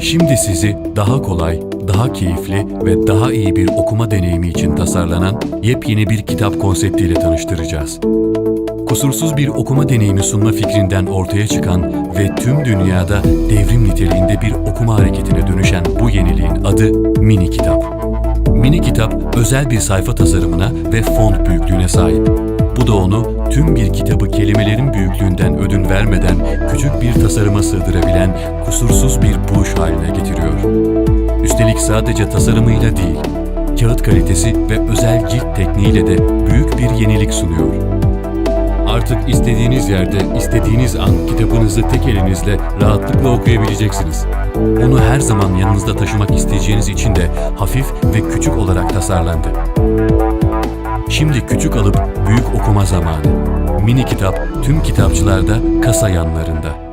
Şimdi sizi daha kolay, daha keyifli ve daha iyi bir okuma deneyimi için tasarlanan yepyeni bir kitap konseptiyle tanıştıracağız. Kusursuz bir okuma deneyimi sunma fikrinden ortaya çıkan ve tüm dünyada devrim niteliğinde bir okuma hareketine dönüşen bu yeniliğin adı Mini Kitap. Mini Kitap özel bir sayfa tasarımına ve font büyüklüğüne sahip. Bu da onu tüm bir kitabı kelimelerin büyüklüğünden ödün vermeden küçük bir tasarıma sığdırabilen kusursuz bir buluş haline getiriyor. Üstelik sadece tasarımıyla değil, kağıt kalitesi ve özel cilt tekniğiyle de büyük bir yenilik sunuyor. Artık istediğiniz yerde, istediğiniz an kitabınızı tek elinizle rahatlıkla okuyabileceksiniz. Onu her zaman yanınızda taşımak isteyeceğiniz için de hafif ve küçük olarak tasarlandı. Şimdi küçük alıp büyük okuma zamanı. Mini kitap tüm kitapçılarda kasa yanlarında.